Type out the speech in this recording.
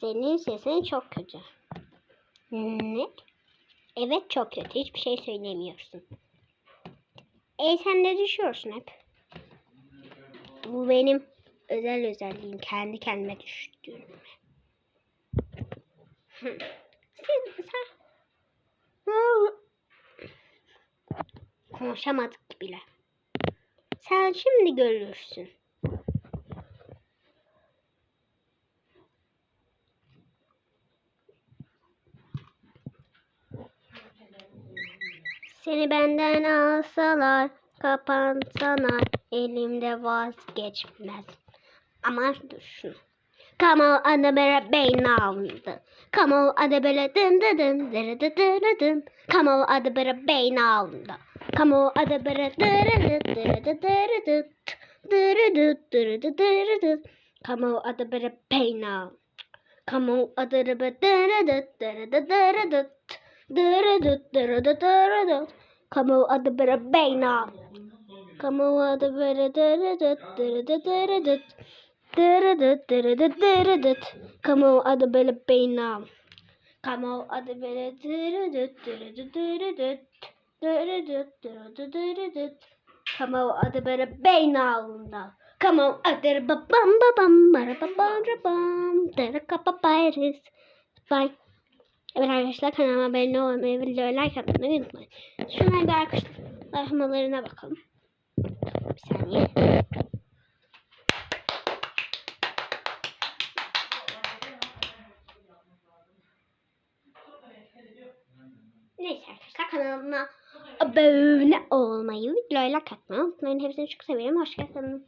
Senin sesin çok kötü. Ne? Evet çok kötü. Hiçbir şey söylemiyorsun. E sen ne düşüyorsun hep? Bu benim özel özelliğim. Kendi kendime düştüğüm. Sen, sen... Konuşamadık bile. Sen şimdi görürsün. Seni benden alsalar, kapansalar, elimde vazgeçmez. Ama dur şunu. Come on, ada bere beyin aldı. Come on, ada bere dın dın dın dırı dı dırı dın. Come on, ada bere beyin aldı. Come on, ada bere dırı dı dırı dı dırı dı. Dırı dı dırı dı dırı dı. Come on, ada bere beyin aldı. Come on, ada bere dırı dı dırı dı dırı dı. Dırı dı dırı dı dırı dı. Come on, ada bere. Come on, ada bere dırı dı dırı dı dırı dı. Dırıdıt dırıdıt dırıdıt. Come on adı beynam. Come on adı böyle dırıdıt dırıdıt dırıdıt. Dırıdıt dırıdıt dırıdıt. On adı böyle beynamında. Come on adı babam babam bara babam babam. Dırı kapa bayırız. Bye. Evet arkadaşlar kanalıma abone olmayı, videoya like atmayı unutmayın. Şuna bir arkadaşlarmalarına bakalım. Bir saniye. Neyse arkadaşlar kanalıma abone olmayı, videoya like atmayı unutmayın. Hepsini çok seviyorum. Hoşçakalın.